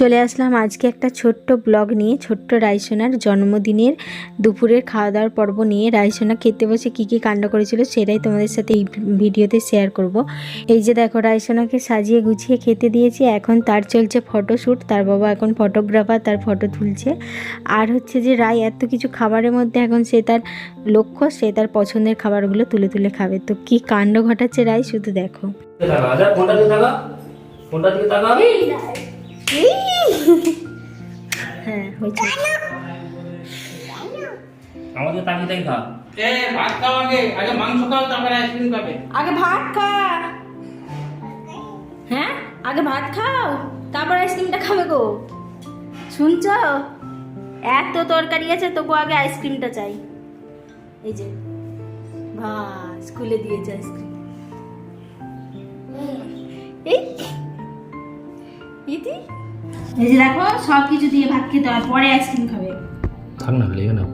চলে আসলাম আজকে একটা ছোট্ট ব্লগ নিয়ে ছোট্ট রাইসোনার জন্মদিনের দুপুরের খাওয়া দাওয়ার পর্ব নিয়ে। রাইসোনা খেতে বসে কী কী কাণ্ড করেছিল সেটাই তোমাদের সাথে এই ভিডিওতে শেয়ার করব। এই যে দেখো রাইসোনাকে সাজিয়ে গুছিয়ে খেতে দিয়েছি এখন তার চলছে ফটোশ্যুট তার বাবা এখন ফটোগ্রাফার তার ফটো তুলছে। আর হচ্ছে যে রায় এত কিছু খাবারের মধ্যে এখন সে তার লক্ষ্য সে তার পছন্দের খাবারগুলো তুলে তুলে খাবে। তো কী কাণ্ড ঘটাচ্ছে রায় শুধু দেখো। ফোনটা দিকে তাকা। ফোনটা দিকে তাকা হ্যাঁ হয়েছে। আমাদের তাকিয়ে তাকিয়ে খা। এ ভাত খাও আগে। আগে মাংস খাও তারপরে আইসক্রিম খাবে। আগে ভাত খা। হ্যাঁ? আগে ভাত খাও তারপর আইসক্রিমটা খাবে গো। শুনছ? এত তরকারি আছে তবু আগে আইসক্রিমটা চাই। এই যে ভা স্কুলে দিয়েছে আইসক্রিম এই ইতি? এই যে দেখো সব কিছু দিয়ে ভাত খেতে হয় পরে আইসক্রিম খাবে। থাক না লেগে না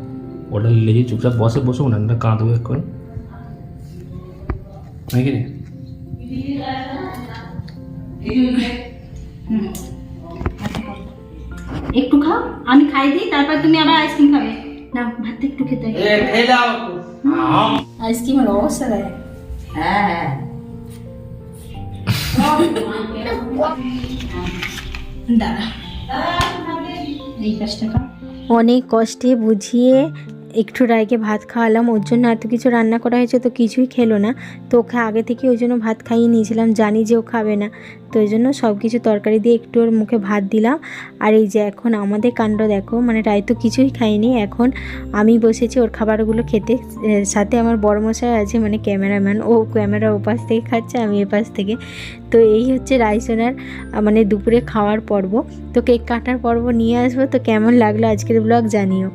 ওটা লেগে চুপচাপ বসে বসো না না কাঁদবো এখন নাকি রে? একটু খাও আমি খাই দিই তারপর তুমি আবার আইসক্রিম খাবে। না ভাত একটু খেতে আইসক্রিমের অবস্থা দেয় হ্যাঁ হ্যাঁ। এই অনেক কষ্টে বুঝিয়ে একটু রায়কে ভাত খাওয়ালাম, ওর জন্য এত কিছু রান্না করা হয়েছে তো কিছুই খেলো না। তো ওকে আগে থেকে ওই জন্য ভাত খাইয়ে নিয়েছিলাম, জানি যে ও খাবে না। তো ওই জন্য সব কিছু তরকারি দিয়ে একটু ওর মুখে ভাত দিলাম। আর এই যে এখন আমাদের কাণ্ড দেখো মানে রায় তো কিছুই খাইনি এখন আমি বসেছি ওর খাবারগুলো খেতে। সাথে আমার বড় মশাই আছে মানে ক্যামেরাম্যান। ও ক্যামেরার ওপাশ থেকে খাচ্ছে, আমি এপাশ থেকে। তো এই হচ্ছে রাইসোনার মানে দুপুরে খাওয়ার পর্ব। তো কেক কাটার পর্ব নিয়ে আসব। তো কেমন লাগল আজকের ব্লগ জানিও।